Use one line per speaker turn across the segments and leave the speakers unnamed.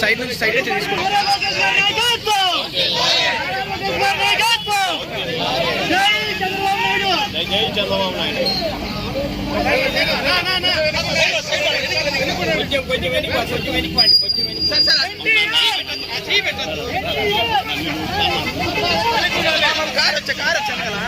Side నుంచి side నుంచి తీసుకోండి
నారా లోకేష్ గారి నాయకత్వం నారా లోకేష్ గారి నాయకత్వం జై జై చంద్రబాబు నాయుడు.
కొంచెం కొంచెం వెనక్కి కొంచెం వెనక్కి కార్ కొంచెం కార్ వచ్చా కదా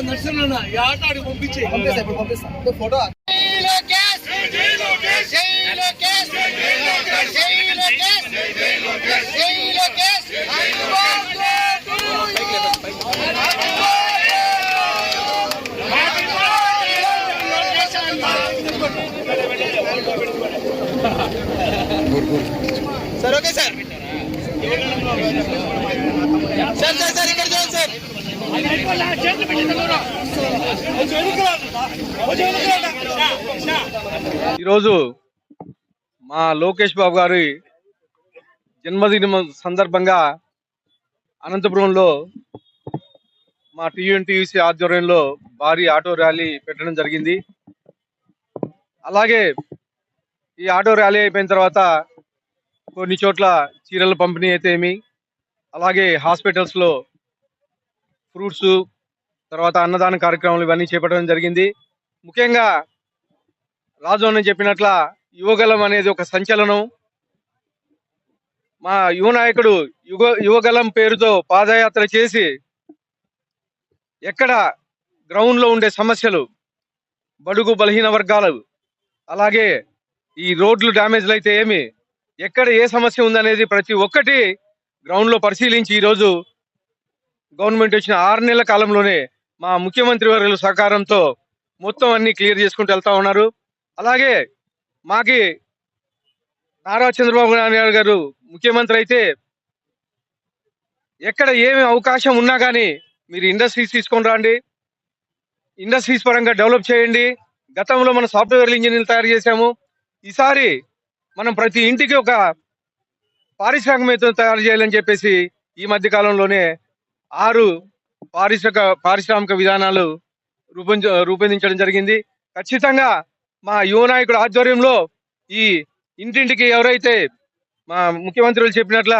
నరసింహ ఈ ఆట ఆడి పంపించే
పంపిస్తా ఇప్పుడు పంపిస్తా photo sir okay sir sir sir sir ఇక్కడ చూడండి సార్
ఈరోజు మా లోకేష్ బాబు గారి జన్మదిన సందర్భంగా అనంతపురంలో మా టీఎన్టీయూసీ ఆధ్వర్యంలో భారీ ఆటో ర్యాలీ పెట్టడం జరిగింది. అలాగే ఈ ఆటో ర్యాలీ అయిపోయిన తర్వాత కొన్ని చోట్ల చీరల పంపిణీ అయితే ఏమి అలాగే హాస్పిటల్స్లో ఫ్రూట్స్ తర్వాత అన్నదాన కార్యక్రమాలు ఇవన్నీ చేపట్టడం జరిగింది. ముఖ్యంగా రాజు అని చెప్పినట్ల యువగలం అనేది ఒక సంచలనం. మా యువ నాయకుడు యువ యువగలం పేరుతో పాదయాత్ర చేసి ఎక్కడ గ్రౌండ్లో ఉండే సమస్యలు బడుగు బలహీన వర్గాలు అలాగే ఈ రోడ్లు డ్యామేజ్లు అయితే ఏమి ఎక్కడ ఏ సమస్య ఉందనేది ప్రతి ఒక్కటి గ్రౌండ్లో పరిశీలించి ఈరోజు గవర్నమెంట్ వచ్చిన ఆరు నెలల కాలంలోనే మా ముఖ్యమంత్రి వర్యుల సహకారంతో మొత్తం అన్ని క్లియర్ చేసుకుంటూ వెళ్తా ఉన్నారు. అలాగే మాకి నారా చంద్రబాబు నాయుడు గారు ముఖ్యమంత్రి అయితే ఎక్కడ ఏమి అవకాశం ఉన్నా కానీ మీరు ఇండస్ట్రీస్ తీసుకొని రండి. ఇండస్ట్రీస్ పరంగా డెవలప్ చేయండి. గతంలో మనం సాఫ్ట్వేర్ ఇంజనీర్లు తయారు చేశాము. ఈసారి మనం ప్రతి ఇంటికి ఒక పారిశ్రామికవేత్తలు తయారు చేయాలని చెప్పేసి ఈ మధ్య కాలంలోనే ఆరు పారిశ్రామిక పారిశ్రామిక విధానాలు రూపొంద రూపొందించడం జరిగింది. ఖచ్చితంగా మా యువ నాయకుడు ఆధ్వర్యంలో ఈ ఇంటింటికి ఎవరైతే మా ముఖ్యమంత్రులు చెప్పినట్ల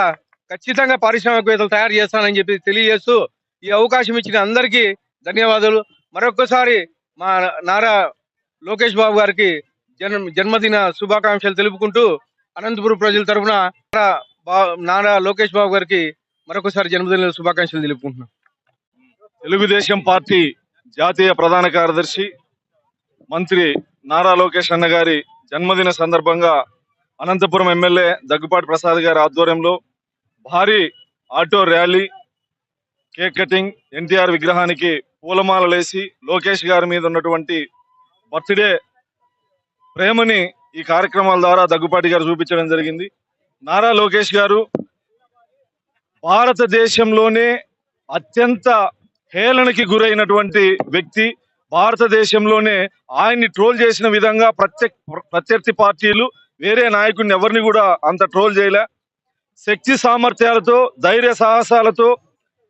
ఖచ్చితంగా పారిశ్రామికవేత్తలు తయారు చేస్తానని చెప్పి తెలియజేస్తూ ఈ అవకాశం ఇచ్చిన అందరికీ ధన్యవాదాలు. మరొకసారి మా నారా లోకేష్ బాబు గారికి జన్మ జన్మదిన శుభాకాంక్షలు తెలుపుకుంటూ అనంతపురం ప్రజల తరఫున బా- నారా లోకేష్ బాబు గారికి మరొకసారి జన్మదిన శుభాకాంక్షలు తెలుపుకుంటున్నాం.
తెలుగుదేశం పార్టీ జాతీయ ప్రధాన కార్యదర్శి మంత్రి నారా లోకేష్ అన్న గారి జన్మదిన సందర్భంగా అనంతపురం ఎమ్మెల్యే దగ్గుపాటి ప్రసాద్ గారి ఆధ్వర్యంలో భారీ auto rally cake cutting NTR విగ్రహానికి పూలమాలలేసి లోకేష్ గారి మీద ఉన్నటువంటి బర్త్డే ప్రేమని ఈ కార్యక్రమాల ద్వారా దగ్గుపాటి గారు చూపించడం జరిగింది. నారా లోకేష్ గారు భారతదేశంలోనే అత్యంత హేళనకి గురైనటువంటి వ్యక్తి. భారతదేశంలోనే ఆయన్ని ట్రోల్ చేసిన విధంగా ప్రత్యక్ ప్రత్యర్థి పార్టీలు వేరే నాయకుడిని ఎవరిని కూడా అంత ట్రోల్ చేయలే. శక్తి సామర్థ్యాలతో ధైర్య సాహసాలతో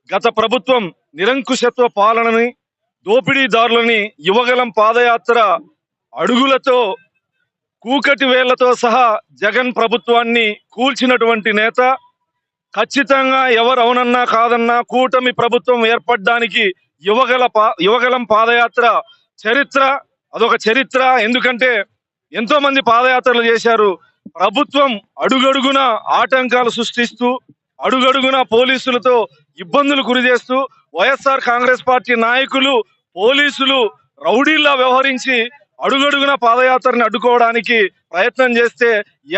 గత ప్రభుత్వం నిరంకుశత్వ పాలనని దోపిడీదారులని యువగలం పాదయాత్ర అడుగులతో కూకటి వేళ్ళతో సహా జగన్ ప్రభుత్వాన్ని కూల్చినటువంటి నేత ఖచ్చితంగా ఎవరు అవునన్నా కాదన్నా కూటమి ప్రభుత్వం ఏర్పడడానికి యువగల పా యువగలం పాదయాత్ర చరిత్ర అదొక చరిత్ర. ఎందుకంటే ఎంతో మంది పాదయాత్రలు చేశారు. ప్రభుత్వం అడుగడుగున ఆటంకాలు సృష్టిస్తూ అడుగడుగున పోలీసులతో ఇబ్బందులు గురి చేస్తూ వైఎస్ఆర్ కాంగ్రెస్ పార్టీ నాయకులు పోలీసులు రౌడీల్లా వ్యవహరించి అడుగడుగున పాదయాత్రని అడ్డుకోవడానికి ప్రయత్నం చేస్తే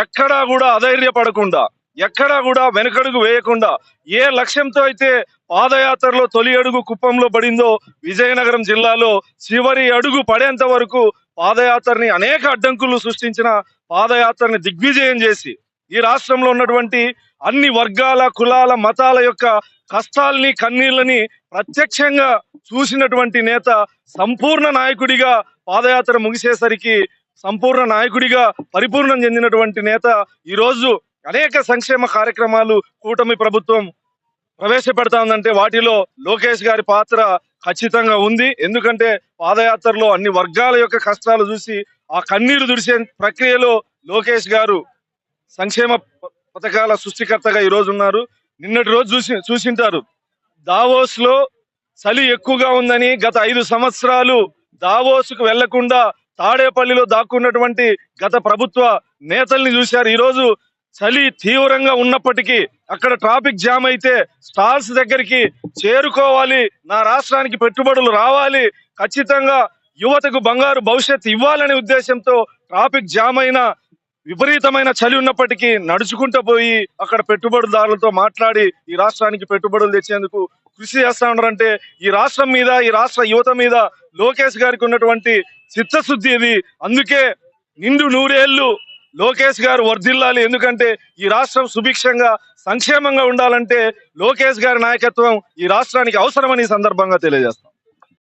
ఎక్కడా కూడా అధైర్యపడకుండా ఎక్కడా కూడా వెనకడుగు వేయకుండా ఏ లక్ష్యంతో అయితే పాదయాత్రలో తొలి అడుగు కుప్పంలో పడిందో విజయనగరం జిల్లాలో చివరి అడుగు పడేంత వరకు పాదయాత్రని అనేక అడ్డంకులు సృష్టించిన పాదయాత్రని దిగ్విజయం చేసి ఈ రాష్ట్రంలో ఉన్నటువంటి అన్ని వర్గాల కులాల మతాల యొక్క కష్టాల్ని కన్నీళ్ళని ప్రత్యక్షంగా చూసినటువంటి నేత సంపూర్ణ నాయకుడిగా పాదయాత్ర ముగిసేసరికి సంపూర్ణ నాయకుడిగా పరిపూర్ణం చెందినటువంటి నేత ఈరోజు అనేక సంక్షేమ కార్యక్రమాలు కూటమి ప్రభుత్వం ప్రవేశపెడతా ఉందంటే వాటిలో లోకేష్ గారి పాత్ర ఖచ్చితంగా ఉంది. ఎందుకంటే పాదయాత్రలో అన్ని వర్గాల యొక్క కష్టాలు చూసి ఆ కన్నీరు దుడిసే ప్రక్రియలో లోకేష్ గారు సంక్షేమ పథకాల సృష్టికర్తగా ఈరోజు ఉన్నారు. నిన్నటి రోజు చూసి చూసింటారు. దావోస్లో చలి ఎక్కువగా ఉందని గత ఐదు సంవత్సరాలు దావోస్కు వెళ్ళకుండా తాడేపల్లిలో దాక్కున్నటువంటి గత ప్రభుత్వ నేతల్ని చూశారు. ఈరోజు చలి తీవ్రంగా ఉన్నప్పటికీ అక్కడ ట్రాఫిక్ జామ్ అయితే స్టాల్స్ దగ్గరికి చేరుకోవాలి. నా రాష్ట్రానికి పెట్టుబడులు రావాలి. ఖచ్చితంగా యువతకు బంగారు భవిష్యత్తు ఇవ్వాలనే ఉద్దేశంతో ట్రాఫిక్ జామ్ అయిన విపరీతమైన చలి ఉన్నప్పటికీ నడుచుకుంటూ పోయి అక్కడ పెట్టుబడిదారులతో మాట్లాడి ఈ రాష్ట్రానికి పెట్టుబడులు తెచ్చేందుకు కృషి చేస్తా ఉన్నారంటే ఈ రాష్ట్రం మీద ఈ రాష్ట్ర యువత మీద లోకేష్ గారికి ఉన్నటువంటి చిత్తశుద్ధి ఇది. అందుకే నిండు నూరేళ్ళు లోకేష్ గారు వర్ధిల్లాలి. ఎందుకంటే ఈ రాష్ట్రం సుభిక్షంగా సంక్షేమంగా ఉండాలంటే లోకేష్ గారి నాయకత్వం ఈ రాష్ట్రానికి అవసరమని ఈ సందర్భంగా తెలియజేస్తాం.